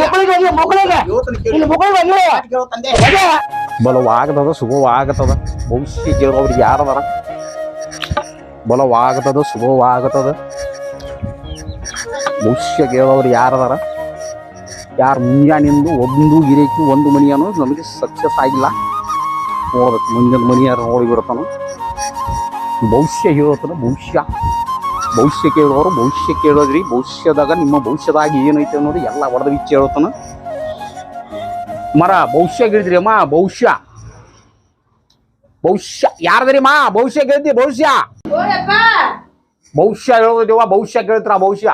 ಮಕ್ಕಳಿಗೆ ಮಕ್ಕಳಿಗೆ ಇಲ್ಲಿ ಮಕ್ಕಳಿಗೆ. ಬಲವಾಗತದ ಶುಭವಾಗತದ ಭವಿಷ್ಯ ಕೇಳೋರು ಯಾರದಾರ? ಬಲವಾಗತದ ಶುಭವಾಗತದ ಭವಿಷ್ಯ ಕೇಳೋರು ಯಾರದಾರ? ಯಾರು ಮುಂಜಾನಿಂದು ಒಂದು ಗಿರೇಕಿ ಒಂದು ಮನಿ ಅನ್ನೋದು ನಮಗೆ ಸಕ್ಸಸ್ ಆಗಿಲ್ಲ. ನೋಡ್ಬೇಕು ಮುಂಜಾನೆ ಮನಿ ಯಾರು ನೋಡಿ ಬಿಡ್ತಾನ ಭವಿಷ್ಯ ಹೇಳೋತನ ಭವಿಷ್ಯ ಭವಿಷ್ಯ ಕೇಳೋರು ಭವಿಷ್ಯ ಕೇಳೋದ್ರಿ. ಭವಿಷ್ಯದಾಗ ನಿಮ್ಮ ಭವಿಷ್ಯದಾಗ ಏನೈತೆ ಅನ್ನೋದು ಎಲ್ಲ ಹೊಡೆದ ಬಿಚ್ಚಿ ಹೇಳ್ತಾನ. ಮರ ಭವಿಷ್ಯ ಗೆಳಿದ್ರಿ ಅಮ್ಮ ಭವಿಷ್ಯ. ಭವಿಷ್ಯ. ಯಾರದ್ರಿ ಮಾ ಭವಿಷ್ಯ ಗೆಳ್ತಿ ಭವಿಷ್ಯ. ಭವಿಷ್ಯ ಹೇಳೋದಿವ ಭವಿಷ್ಯ ಕೇಳ್ತಾರ ಭವಿಷ್ಯ.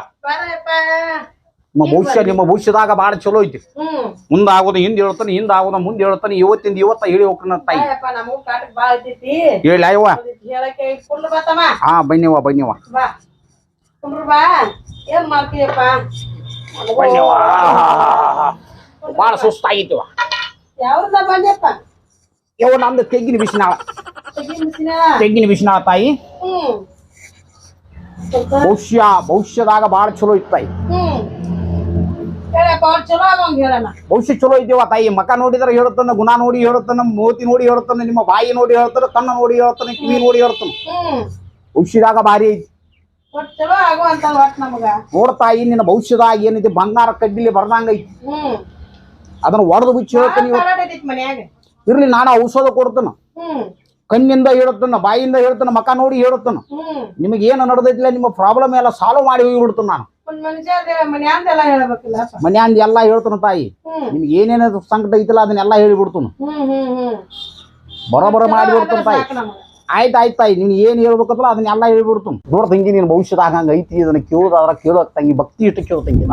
ನಿಮ್ಮ ಭವಿಷ್ಯ ನಿಮ್ಮ ಭವಿಷ್ಯದಾಗ ಬಾಳ ಚಲೋ ಐತಿ. ಮುಂದಾಗೋದು ಮುಂದ ಆಗೋದು ಹಿಂದ್ ಹೇಳ್ತಾನೆ ಹಿಂದ ಆಗೋದ ಮುಂದೆ ಹೇಳ್ತಾನೆ ಇವತ್ತಿಂದ ಇವತ್ತ ಹೇಳಿ ಹೋಗ್ತಾನ ತಾಯಿ. ಹೇಳಿ ಬತ್ತಮ್ಮ ಹಾ ಬನ್ನಿವ ಬನ್ನಿವ ಬಾಳ ಬಂದ್ಯಪ್ಪ? ಯವ್ವ ನಮ್ದು ತೆಗ್ಗಿನ ಬಿಸಿನಾಳ ತೆಂಗಿನ ತೆಗ್ಗಿನ ಬಿಸಿನಾಳ ತಾಯಿ. ಭವಿಷ್ಯ ಭವಿಷ್ಯದಾಗ ಬಾಳ ಚಲೋ ಇತ್ತಾಯಿ ತಾಯಿ. ಭವಿಷ್ಯ ಚಲೋ ಐತಿವ ತಾಯಿ. ಮಕ ನೋಡಿದ್ರೆ ಹೇಳುತ್ತಾನ ಗುಣ ನೋಡಿ ಹೇಳುತ್ತಾನ ಮೂತಿ ನೋಡಿ ಹೇಳುತ್ತಾನೆ ನಿಮ್ಮ ಬಾಯಿ ನೋಡಿ ಹೇಳ್ತಾನೆ ಕಣ್ಣು ನೋಡಿ ಹೇಳ್ತಾನೆ ಕಿವಿ ನೋಡಿ ಹೇಳ್ತಾನೆ ಭವಿಷ್ಯದಾಗ ಭಾರಿ ಐತಿ. ನೋಡ್ತಾಯಿ ನಿನ್ನ ಭವಿಷ್ಯದಾಗ ಏನಿದೆ ಬಂಗಾರ ಕಡ್ಡಿಲಿ ಬರ್ದಂಗ ಐತಿ. ಅದನ್ನ ಒಡೆದು ಬಿಚ್ಚಿ ಹೇಳ್ತೀನಿ ಇರ್ಲಿ ನಾನು ಔಷಧ ಕೊಡ್ತಾನ. ಕಣ್ಣಿಂದ ಹೇಳುತ್ತಾನ ಬಾಯಿಂದ ಹೇಳ್ತಾನ ಮಕ ನೋಡಿ ಹೇಳುತ್ತಾನ. ನಿಮಗೆ ಏನು ನಡೆದೈತಿಲ್ಲ ನಿಮ್ಮ ಪ್ರಾಬ್ಲಮ್ ಎಲ್ಲ ಸಾಲ್ವ್ ಮಾಡಿ ಹೋಗಿ ಹೋಗ್ಬಿಡ್ತಾನ ನಾನು. ಮನ್ಯಾಂದ ಎಲ್ಲಾ ಹೇಳ್ತಾನ ತಾಯಿ. ನಿಮ್ಗೆ ಏನೇನು ಸಂಕಟ ಐತಿಲ್ಲ ಅದನ್ನೆಲ್ಲ ಹೇಳಿಬಿಡ್ತಾನ. ಬರೋಬರ ಮಾಡಿ ಬಿಡ್ತಾನ ತಾಯಿ. ಆಯ್ತು ಆಯ್ತು ತಾಯಿ ನೀನು ಏನು ಹೇಳ್ಬೇಕಲ್ಲ ಅದನ್ನೆಲ್ಲ ಹೇಳ್ಬಿಡ್ತಾನ. ನೋಡ ತಂಗಿ ನೀನು ಭವಿಷ್ಯದಾಗ ಹಂಗ ಐತಿ ಅದನ್ನ ಕೇಳೋದಾದ್ರ ಕೇಳೋ ತಂಗಿ ಭಕ್ತಿ ಇಟ್ಟು ಕೇಳೋ ತಂಗಿ.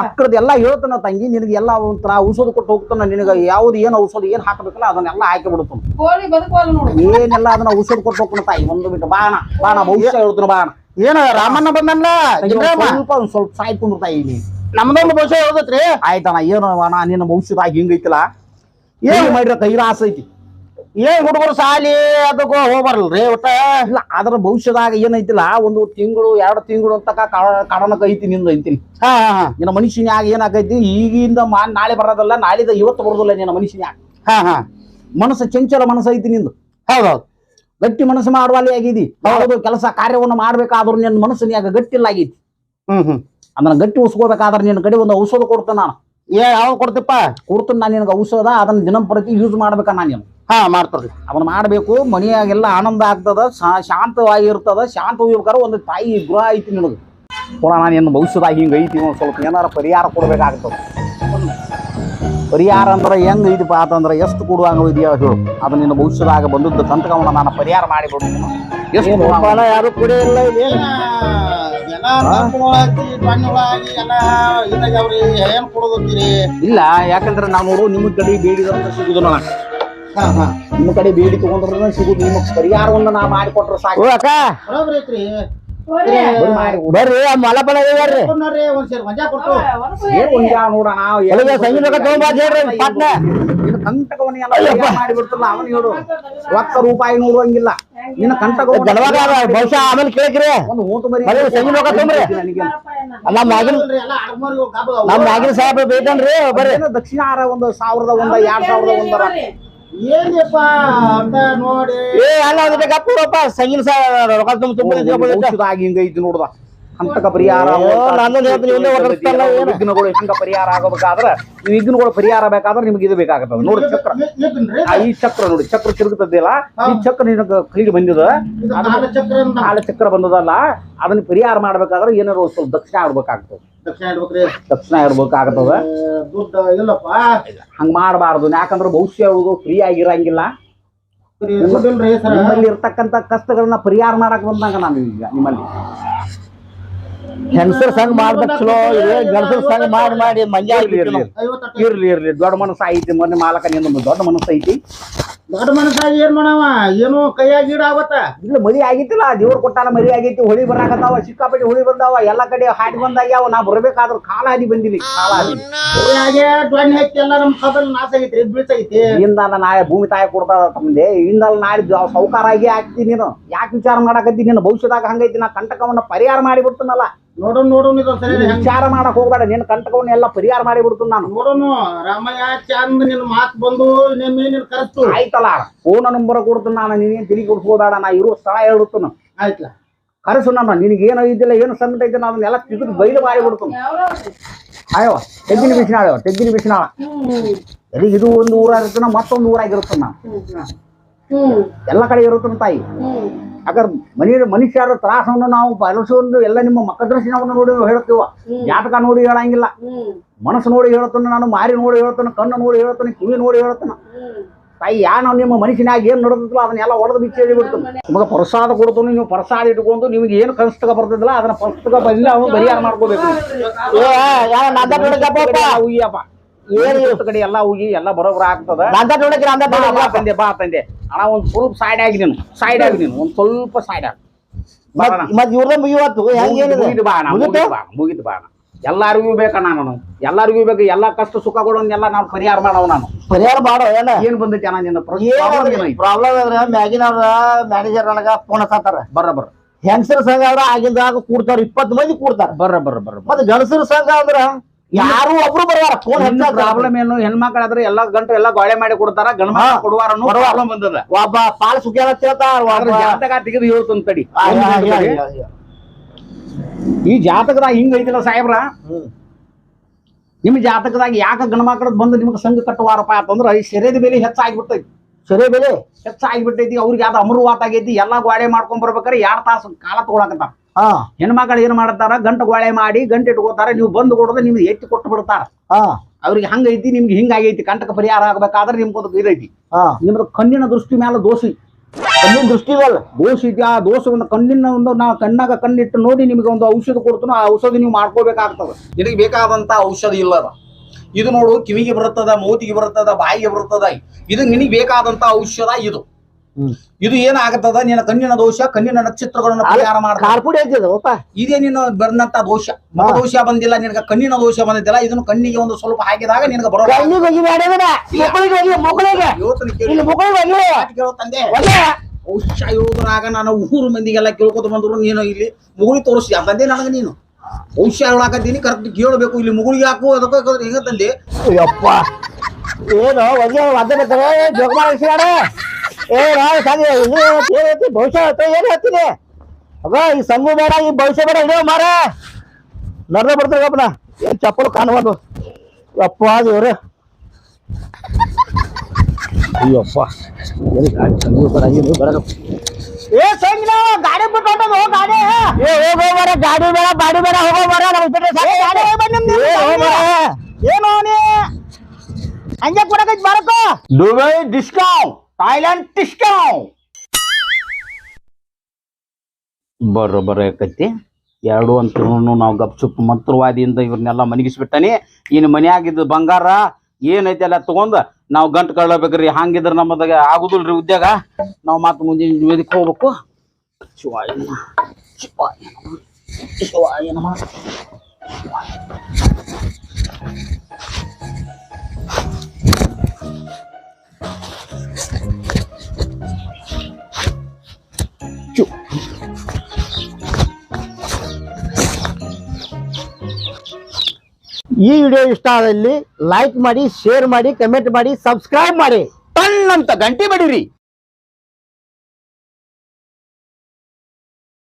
ಮಕ್ಕಳದ ಎಲ್ಲ ಹೇಳ್ತಾನ ತಂಗಿ ನಿನಗೆ ಎಲ್ಲ ಒಂಥರ ಔಷಧ ಕೊಟ್ಟು ಹೋಗ್ತಾನ ನಿನಗೆ ಯಾವ್ದು ಏನು ಔಷಧ ಏನು ಹಾಕಬೇಕಲ್ಲ ಅದನ್ನೆಲ್ಲ ಹಾಕಿ ಬಿಡ್ತಾನ. ಕೋಳಿ ಬದುಕುವಲ್ಲ ನೋಡು. ಏನೆಲ್ಲ ಅದನ್ನ ಔಷಧ ಕೊಟ್ಟು ಹೋಗ್ತಾನ ತಾಯಿ ಒಂದು ಬಿಟ್ಟು ಬಾಣ ಬಾಣ ಭವಿಷ್ಯ ಹೇಳ್ತಾನ ಬಾಣ. ಏನ ರಾಮಣ್ಣ ಬಂದಲ್ಲ ಸ್ವಲ್ಪ ಒಂದ್ ಸ್ವಲ್ಪ ಸಾಯ್ ಕುಂದ್ರ ತಾಯಿ ನೀ ನಮ್ದೊಂದು ಬಸ್ ಹೋದತ್ರಿ? ಆಯ್ತಣ್ಣ ಏನು ನಾ ನಿನ್ನ ಭವಿಷ್ಯದಾಗ ಹಿಂಗೈತಿಲ್ಲ? ಏನ್ ಮಾಡಿರ ಕೈಲಾಸ ಐತಿ. ಏನ್ ಹುಡುಗರು ಸಾಲಿ ಅದಕ್ಕೂ ಹೋಗ್ಬಾರಲ್ರಿ ಒಟ್ಟ? ಇಲ್ಲ ಅದ್ರ ಭವಿಷ್ಯದಾಗ ಏನೈತಿಲ್ಲ ಒಂದು ತಿಂಗಳು ಎರಡು ತಿಂಗಳು ಅಂತಕ ಕಡನಕ ಐತಿ ನಿಂದು ಐತಿನಿ ಹಾ ಹಾ ಹಾ. ನಿನ್ನ ಮನುಷ್ಯನ್ಯಾಗ ಏನಾಗೈತಿ? ಈಗಿಂದ ಮಾ ನಾಳೆ ಬರೋದಲ್ಲ ನಾಳಿದ ಇವತ್ತು ಬರೋದಲ್ಲ ನಿನ್ನ ಮನುಷ್ಯನ್ಯಾಗ. ಹಾ ಹಾ. ಮನಸ್ಸು ಚಂಚಲ ಮನಸ್ಸು ಐತಿ ನಿಂದು. ಹೌದೌದು. ಗಟ್ಟಿ ಮನಸ್ಸು ಮಾಡುವಲ್ಲಿ ಆಗಿದಿ. ಯಾವುದು ಕೆಲಸ ಕಾರ್ಯವನ್ನು ಮಾಡ್ಬೇಕಾದ್ರೂ ನಿನ್ನ ಮನಸ್ಸಿನ್ಯಾಗ ಗಟ್ಟಿಲ್ಲ ಆಗೈತಿ ಹ್ಮ್ ಹ್ಮ್. ಅದನ್ನ ಗಟ್ಟಿ ಉಸ್ಕೋಬೇಕಾದ್ರೆ ನಿನ್ನ ಕಡೆ ಒಂದು ಔಷಧ ಕೊಡ್ತೇನೆ ನಾನು. ಏ ಯಾವ ಕೊಡ್ತಿಪ್ಪ? ಕೊಡ್ತೀನಿ ನಾನು ನಿನಗೆ ಔಷಧ ಅದನ್ನ ದಿನಂಪ್ರತಿ ಯೂಸ್ ಮಾಡ್ಬೇಕ ನಾನು ನೀನು ಹಾ ಮಾಡ್ತಾರ್ರಿ ಅವನ್ ಮಾಡಬೇಕು ಮನೆಯಾಗೆಲ್ಲ ಆನಂದ ಆಗ್ತದ ಶಾಂತವಾಗಿರ್ತದ ಶಾಂತ ಹೋಗ್ಬೇಕಾರ ಒಂದು ತಾಯಿ ಗೃಹ ಐತಿ ನಿನಗೆ. ಕೂಡ ನಾನು ಏನು ಭವಿಷ್ಯದಾಗ ಹಿಂಗೆ ಐತಿ ಒಂದು ಸ್ವಲ್ಪ ಏನಾರ ಪರಿಹಾರ ಕೊಡ್ಬೇಕಾಗ್ತದೆ. ಪರಿಹಾರ ಅಂದ್ರೆ ಹೆಂಗ್ ಇದಪ್ಪ ಅಂತಂದ್ರೆ ಎಷ್ಟು ಕೊಡುವಂಗ ಇದೆಯಾ ಹೇಳು ಅದು ನಿನ್ನ ಭವಿಷ್ಯದಾಗ ಬಂದದ್ದು ಕಂತಕವನ್ನ ನಾನು ಪರಿಹಾರ ಮಾಡಿಬಿಡು ಎಷ್ಟು ಕೊಡುವಂಗ ಯಾರು ಕುಡಿಯಿಲ್ಲ ಇಲ್ಲಿ ಯಾಕಂದ್ರೆ ನಾವು ನೋಡು ನಿಮ್ಮ ಕಡೆ ಬೇಡಿದಂತ ಸಿಗುದು ನಾನು ಹಾ ಹಾ. ನಿಮ್ಮ ಕಡೆ ಬೇಡಿ ತಗೊಂಡ್ರೆ ಸಿಗುದು. ನಿಮಗ್ ಪರಿಹಾರವನ್ನು ನಾ ಮಾಡಿಕೊಟ್ರೆ ಸಾಕು. ಅಕ್ಕ. ಬರ್ರಿ. ಆ ಹೇಳ್ರಿ. ಪಾಟ್ನ. ಮಾಡಿಬಿಡ್ತಲ್ಲ ಅವನು ಹೇಳು. ಒತ್ತ ರೂಪಾಯಿ ನೋಡುವಂಗಿಲ್ಲ. ನಿನ್ನ ಕಂಟಕ ಗಡವಾಗ ಬಹುಶಃ ಆಮೇಲೆ ಕೇಳಕ್ರಿ ಒಂದು ಮೂತು ಬರೀ ನಮ್ಮ ಬೇಕನ್ರಿ ಬರ್ರಿ. ದಕ್ಷಿಣ ಆರ ಒಂದು ಸಾವಿರದ ಒಂದ ಎರಡ್ ಸಾವಿರದ ಒಂದರ. ಏನ್ಯಪ್ಪ ಅಂತ ನೋಡಿ. ಏ ಅಲ್ಲ ಅದಕ್ಕೆ ಸಂಗಿನ ಸಾಹೇಬ್ ರೊಕ್ಕ ತುಂಬ ತುಂಬ ಔಷಧಾಗಿ ಹಿಂಗೈತಿ ನೋಡ್ದ. ಕಂಟಕ ಪರಿಹಾರ? ವಿಘ್ನಗಳು ಹಿಂಗ ಪರಿಹಾರ ಆಗಬೇಕಾದ್ರೆ ಈ ವಿಘ್ನಗಳು ಪರಿಹಾರ ಬೇಕಾದ್ರೆ ನಿಮ್ಗೆ ಇದು ಬೇಕಾಗತ್ತದ ನೋಡಿ ಚಕ್ರ ಈ ಚಕ್ರ ನೋಡಿ ಚಕ್ರ ತಿರುಗುತ್ತದಿಲ್ಲ ಈ ಚಕ್ರ ನಿನ್ನ ಕೈಗೆ ಬಂದಿದ ಆಳ ಚಕ್ರ ಬಂದದಲ್ಲ ಅದನ್ನ ಪರಿಹಾರ ಮಾಡ್ಬೇಕಾದ್ರೆ ಏನಾರು ಒಂದ್ ಸ್ವಲ್ಪ ದಕ್ಷಿಣ ಆಡ್ಬೇಕಾಗ್ತದೆ ದಕ್ಷಿಣ ಇರ್ಬೇಕಾಗ್ತದ ಇಡ್ಬೇಕಾಗ್ತದ ಹಂಗ ಮಾಡಬಾರ್ದು ಯಾಕಂದ್ರೆ ಭವಿಷ್ಯ ಫ್ರೀ ಆಗಿರಂಗಿಲ್ಲ ನಿಮ್ಮಲ್ಲಿ ಇರ್ತಕ್ಕಂಥ ಕಷ್ಟಗಳನ್ನ ಪರಿಹಾರ ಮಾಡಕ್ ಬಂದಾಗ ನಾನು ಈಗ ನಿಮ್ಮಲ್ಲಿ ಹೆಂಗಸರ್ ಸಂಘ ಮಾಡ್ಬೇಕು ಚಲೋ ಇದೆ ಗಂಡಸರ್ ಸಂಘ ಮಾಡಿ ಮಾಡಿ ಮಂಜಾ ಇರ್ಲಿ ಇರ್ಲಿ ಇರ್ಲಿ ದೊಡ್ಡ ಮನಸ್ಸು ಐತಿ ಮೊನ್ನೆ ಮಾಲಕ ನಿಂದ ದೊಡ್ಡ ಮನಸ್ಸು ಐತಿ. ದೊಡ್ಡ ಮನಸ್ಸಾಗಿ ಏನ್ ಮಾಡವ? ಏನು ಕೈಯಾಗಿ ಈಡ ಆಗತ್ತ. ಇಲ್ಲ ಮರಿ ಆಗಿತ್ತಿಲ್ಲ ದೇವ್ರ ಕೊಟ್ಟಾನ ಮರಿ ಆಗೈತಿ ಹೊಳಿ ಬರಾಕತ್ತಾವ ಸಿಕ್ಕಾಪಟ್ಟಿ ಹೊಳಿ ಬಂದಾವ ಎಲ್ಲಾ ಕಡೆ ಹಾಡಿ ಬಂದಾಗ್ಯಾವ ನಾ ಬರ್ಬೇಕಾದ್ರೂ ಕಾಲ ಹಾದಿ ಬಂದಿನಿ ಕಾಲ ಹಾದಿ. ಹಾಗೆ ಡ್ವಾಣಿ ಹಾಕಿ ಎಲ್ಲ ನಮ್ ಕಬಲ್ ನಾಶ ಐತಿ ಬೀಳ್ತೈತಿ ಇಂದಲ್ಲ ನಾಳೆ ಭೂಮಿ ತಾಯಿ ಕೊಡ್ತಾರ ತಮ್ಮಂದೆ ಇಂದಲ್ಲ ನಾಳೆ ಸೌಕಾರ ಆಗಿ ಹಾಕ್ತಿ ನೀನು. ಯಾಕೆ ವಿಚಾರ ಮಾಡಾಕತ್ತಿ ನಿನ್ನ ಭವಿಷ್ಯದಾಗ ಹಂಗೈತಿ ನಾ ಕಂಟಕವನ್ನ ಪರಿಹಾರ ಮಾಡಿಬಿಡ್ತನಲ್ಲ ನೋಡೋಣ ನೋಡೋಣ ಇದು ಸರಿ ವಿಚಾರ ಮಾಡಕ್ ಹೋಗ್ಬೇಡ. ನಿನ್ನ ಕಂಟಕವನ್ನ ಎಲ್ಲ ಪರಿಹಾರ ಮಾಡಿ ಬಿಡ್ತೀನಿ ನಾನು. ನೋಡೋಣ ರಾಮಯ್ಯ ಚಂದ ನಿನ್ ಮಾತ್ ಬಂದು ನಿಮ್ಮ ನಿನ್ ಕರೆಸ್ತು. ಆಯ್ತಲ್ಲ ಫೋನ್ ನಂಬರ್ ಕೊಡ್ತೀನಿ ನಾನು. ನೀನೇನ್ ತಿಳಿ ಕೊಡ್ಸ್ಬೋದಾಡ ನಾ ಇರೋ ಸ್ಥಳ ಹೇಳ್ಬಿಡ್ತೀನಿ. ಆಯ್ತಲ್ಲ ಕರೆಸು ನಮ್ಮ ನಿನಗೆ ಏನೋ ಇದ್ದಿಲ್ಲ ಏನು ಸಂಕಟ ಐತೆ ನಾನು ಅದನ್ನೆಲ್ಲ ತಿದ್ದು ಬೈಲು ಮಾಡಿ ಬಿಡ್ತೀನಿ ಅಯ್ಯೋ ತೆಗ್ಗಿನ ಬಿಸಿನಾಳ ತೆಗ್ಗಿನ ಬಿಸಿನಾಳ. ಎಲ್ಲಿ ಇದು ಒಂದು ಊರಾಗಿರ್ತಾನ ಮತ್ತೊಂದು ಊರಾಗ ಇರ್ತಾನ ನಾನು ಹ್ಮ್. ಎಲ್ಲ ಕಡೆ ಇರುತ್ತಾನ ತಾಯಿ. ಹ್ಮ್. ಯಾಕಂದ್ರೆ ಮನಿ ಮನುಷ್ಯರ ತ್ರಾಸವನ್ನು ನಾವು ಬಳಸುವಂದು ಎಲ್ಲ ನಿಮ್ಮ ಮಕ್ಕದರ್ಶನವನ್ನು ನೋಡಿ ಹೇಳ್ತೀವ ಜಾತಕ ನೋಡಿ ಹೇಳಂಗಿಲ್ಲ. ಮನಸ್ಸು ನೋಡಿ ಹೇಳ್ತಾನೆ ನಾನು ಮಾರಿ ನೋಡಿ ಹೇಳ್ತಾನೆ ಕಣ್ಣು ನೋಡಿ ಹೇಳ್ತಾನೆ ಕಿವಿ ನೋಡಿ ಹೇಳ್ತಾನೆ ತಾಯಿ ಯಾ ನಾವು ನಿಮ್ಮ ಮನುಷ್ಯನಾಗ ಏನು ನಡೆದಿಲ್ಲ ಅದನ್ನೆಲ್ಲ ಒಡೆದು ಬಿಚ್ಚಿ ಬಿಡ್ತಾನೆ ನಿಮಗೆ ಪ್ರಸಾದ ಕೊಡ್ತಾನೆ ನೀವು ಪ್ರಸಾದ ಇಟ್ಕೊಂಡು ನಿಮಗೆ ಏನು ಕನಸ್ತಕ ಬರ್ತಿದ್ದಿಲ್ಲ ಅದನ್ನ ಪುಸ್ತಕ ಬಂದಿಲ್ಲ ಅವನು ಪರಿಹಾರ ಮಾಡ್ಕೋಬೇಕು. ಏನು ಇವತ್ತು ಕಡೆ ಎಲ್ಲ ಹೋಗಿ ಎಲ್ಲ ಬರೋಬ್ರ ಆಗ್ತದ. ನಂದ ನೋಡಕ್ಕೆ ನಂದ ಬಾ ಬಾ ತಂದೆ ಬಾ ತಂದೆ. ಅಣ್ಣ ಒಂದ್ ಸ್ವಲ್ಪ ಸೈಡ್ ಆಗಿ ನೀನು ಸೈಡ್ ಆಗಿ ನೀನು ಒಂದ್ ಸ್ವಲ್ಪ ಸೈಡ್ ಆಗಿ. ಮತ್ ಇವ್ರದ ಮುಗಿವತ್ತು ಮುಗಿದು ಬಾ ಅಣ್ಣ? ಮುಗಿದು ಬಾ ಮುಗಿದು ಬಾ ಅಣ್ಣ. ಎಲ್ಲಾರಿಗೂ ಬೇಕಣ್ಣ ನಾನು. ಎಲ್ಲಾರಿಗೂ ಬೇಕು ಎಲ್ಲಾ ಕಷ್ಟ ಸುಖ ಕೊಡೋನ್ನೆಲ್ಲ ನಾನು ಪರಿಹಾರ ಮಾಡವ ನಾನು. ಪರಿಹಾರ ಮಾಡೋ ಏನ? ಏನ್ ಬಂದೈತಿ ಅಣ್ಣ ನಿನ್ನ ಪ್ರಾಬ್ಲಮ್ ಅಂದ್ರೆ ಮ್ಯಾಗಿನವ್ರ ಮ್ಯಾನೇಜರ್ ನನಗ ಫೋನ್ ಹತ್ತಾರ ಬರ್ರ ಬರ್ರ. ಹೆಂಗಸರ ಸಂಘ ಅವ್ರ ಆಗಿಂದಾಗ ಕೂಡ್ತಾರ ಇಪ್ಪತ್ತು ಮಂದಿ ಕೂಡ್ತಾರ. ಬರ್ರ ಬರ್ರ ಬರ್ರ. ಮತ್ತೆ ಗಂಡಸರ ಸಂಘ ಅಂದ್ರ ಯಾರು ಒಬ್ರು ಬರುವಾರ ಫೋನ್ ಹಚ್ಚಾರ ಪ್ರಾಬ್ಲಮ್ ಏನು ಹೆಣ್ಮಕ್ಳಾದ್ರೆ ಎಲ್ಲಾ ಗಂಟು ಎಲ್ಲಾ ಗೋಳೆ ಮಾಡಿ ಕೊಡ್ತಾರ ಗಂಡ ಮಕ್ಳು ಕೊಡುವಾರ ಪ್ರಾಬ್ಲಮ್ ಬಂದದ. ಒಬ್ಬ ಪಾಲ್ ಸುಗ್ಯಾನ ಹೇಳ್ತಾರ ಜಾತಕ ತೆಗೆದು ಹೇಳ್ತಂತ ತಡಿ. ಈ ಜಾತಕದಾಗ ಹಿಂಗ ಐತಿಲ್ಲ ಸಾಹೇಬ್ರ. ನಿಮ್ ಜಾತಕದಾಗ ಯಾಕ ಗಂಡ ಮಕ್ಕಳದ್ ಬಂದು ನಿಮ್ಗೆ ಸಂಘ ಕಟ್ಟುವಾರಪ್ಪ ಅಂತಂದ್ರ ಈ ಸೆರೆದ ಬೆಲೆ ಹೆಚ್ಚಾಗ್ಬಿಡ್ತೈತಿ ಸೆರೆ ಬೆಲೆ? ಹೆಚ್ಚಾಗ್ಬಿಟ್ಟೈತಿ ಅವ್ರಿಗೆ ಯಾವ್ದು ಅಮೃವಾತ ಆಗೈತಿ ಎಲ್ಲಾ ಗೋಳೆ ಮಾಡ್ಕೊಂಡ್ ಬರ್ಬೇಕಾರೆ ಎರಡ್ ತಾಸು ಕಾಲ ತಗೊಳಕತ್ತಾರ. ಹಾ. ಹೆಣ್ಮಕ್ಳು ಏನ್ ಮಾಡ್ತಾರ? ಗಂಟು ಗೋಳೆ ಮಾಡಿ ಗಂಟು ಇಟ್ಕೋತಾರ ನೀವು ಬಂದು ಕೊಡೋದು ನಿಮ್ಗೆ ಎತ್ತಿ ಕೊಟ್ಟು ಬಿಡ್ತಾರ. ಹಾ. ಅವ್ರಿಗೆ ಹಂಗೈತಿ ನಿಮ್ಗೆ ಹಿಂಗಾಗೈತಿ ಕಂಟಕ ಪರಿಹಾರ ಆಗ್ಬೇಕಾದ್ರೆ ನಿಮ್ಗೊಂದು ಇದೈತಿ ಹಾ. ನಿಮ್ದು ಕಣ್ಣಿನ ದೃಷ್ಟಿ ಮೇಲೆ ದೋಷಿ. ಕಣ್ಣಿನ ದೃಷ್ಟಿ ಅಲ್ಲ ದೋಷ ಇದ್ಯಾ? ಆ ದೋಷವನ್ನು ಕಣ್ಣಿನ ಒಂದು ನಾವು ಕಣ್ಣಾಗ ಕಣ್ಣಿಟ್ಟು ನೋಡಿ ನಿಮಗೆ ಒಂದು ಔಷಧ ಕೊಡ್ತಾನೋ ಆ ಔಷಧ ನೀವು ಮಾಡ್ಕೋಬೇಕಾಗ್ತದ. ನಿನಗೆ ಬೇಕಾದಂತ ಔಷಧ ಇಲ್ಲದ? ಇದು ನೋಡು ಕಿವಿಗೆ ಬರುತ್ತದ ಮೂತಿಗೆ ಬರುತ್ತದ ಬಾಯಿಗೆ ಬರುತ್ತದ. ಇದು ನಿನಗೆ ಬೇಕಾದಂತ ಔಷಧ ಇದು. ಇದು ಏನಾಗತ್ತದ? ನಿನ್ನ ಕಣ್ಣಿನ ದೋಷ ಕಣ್ಣಿನ ನಕ್ಷತ್ರಗಳನ್ನು ಪರಿಹಾರ ಮಾಡ್ತಾರೆ ಕಾರ್ಪುಡಿ ಇದೇ ನಿನ್ನ ಬಂದಂತ ದೋಷ. ಮುಖ ದೋಷ ಬಂದಿಲ್ಲ ನಿನಗೆ ಕಣ್ಣಿನ ದೋಷ ಬಂದಿದ್ದಿಲ್ಲ ಇದನ್ನು ಕಣ್ಣಿಗೆ ಒಂದು ಸ್ವಲ್ಪ ಹಾಕಿದಾಗ ನಿನಗೆ ಬರೋ ಕಣ್ಣಿಗೆ ಹೋಗಿ ಬೇಡ ಮಕ್ಕಳಿಗೆ ಹೋಗಿ ಮಕ್ಕಳಿಗೆ. ಇವತ್ತಿನ ಕೇಳಿ. ಇಲ್ಲಿ ಮಕ್ಕಳಿಗೆ ಹೋಗಿ ಮಾತು ಕೇಳೋ ತಂದೆ. ಹೇಳೋದ್ರಾಗ ನಾನು ಊರು ಮಂದಿಗೆಲ್ಲ ಕೇಳ್ಕೊತ ಬಂದ್ರು ನೀನು ಇಲ್ಲಿ ಮುಗುಳಿ ತೋರಿಸಿ. ತಂದೆ ನನಗೆ ನೀನು. ಔಷಧ ಹೇಳಾಕತ್ತೀನಿ ಕರೆಕ್ಟ್ ಕೇಳಬೇಕು. ಇಲ್ಲಿ ಮುಗುಳಿಗೆ ಹಾಕು ಅದಕ್ಕೆ ಹೆಂಗ ತಂದೆ? ಯಪ್ಪ. ಏನು ಒಳ್ಳೆ ಬರ್ತಾರೆ ಜೋಗ ಏ ನಾವು ಸಂಗ ಇದು ಏನೈತಿ ಭವಿಷ್ಯ ಏನು ಹೇಳ್ತೀನಿ? ಅಗ ಈ ಸಂಗು ಬೇಡ ಈ ಭವಿಷ್ಯ ಬೇಡ ಇಡೋ ಮಾರ. ನರ್ದ ಬರ್ತಾರಪ್ಪನ ಏನ್ ಚಪ್ಪಲು ಕಾಣಬಾರ್ದು ಯಪ್ಪ ದೇವ್ರೆ. ಅಯ್ಯಪ್ಪ. ಏನು ಗಾಡಿ ಸಂಗು ಬೇಡ ಏನು ಬೇಡ ಏ ಸಂಗಿನ ಗಾಡಿ ಬಿಟ್ಟು ಹೊಂಟದು ಗಾಡಿ. ಏ ಹೋಗೋ ಮಾರಾ ಗಾಡಿ ಬೇಡ ಗಾಡಿ ಬೇಡ ಹೋಗೋ ಬರ ಸಾಕು ಗಾಡಿ. ಮರ ಏನು ನೀ? ಹಂಗೆ ಕೊಡಕ್ಕೆ ಬರಕೋ ದುಬೈ ಡಿಸ್ಕೌಂಟ್. ಥಾಯ್ಲೆಂಡ್ ಟಿಸ್ಕೋ ಬರ್ರ ಬರ್ರ ಯಾಕೈತಿ ಎರಡು ಅಂತೂ ನಾವು ಗಪ್ಚುಪ್ ಮಂತ್ರವಾದಿಯಿಂದ ಇವ್ರನ್ನೆಲ್ಲ ಮನಗಿಸ್ಬಿಟ್ಟಾನಿ. ಇನ್ನು ಮನ್ಯಾಗಿದ್ದ ಬಂಗಾರ ಏನೈತಿ ಎಲ್ಲ ತಗೊಂಡು ನಾವು ಗಂಟು ಕಳ್ಬೇಕ್ರಿ ಹಂಗಿದ್ರೆ ನಮ್ಮದಾಗ ಆಗುದಿಲ್ರಿ ಉದ್ಯೋಗ. ನಾವು ಮತ್ತೆ ಮುಂದೆ ವೇದಿಕೆ ಹೋಗ್ಬೇಕು. ಶಿವಾಯ ಶಿವಾಯ ಈ ವಿಡಿಯೋ ಇಷ್ಟ ಆದಲ್ಲಿ ಲೈಕ್ ಮಾಡಿ ಶೇರ್ ಮಾಡಿ ಕಮೆಂಟ್ ಮಾಡಿ ಸಬ್ಸ್ಕ್ರೈಬ್ ಮಾಡಿ. ಟಣ್ಣಂತ ಗಂಟೆ ಬಡಿರಿ.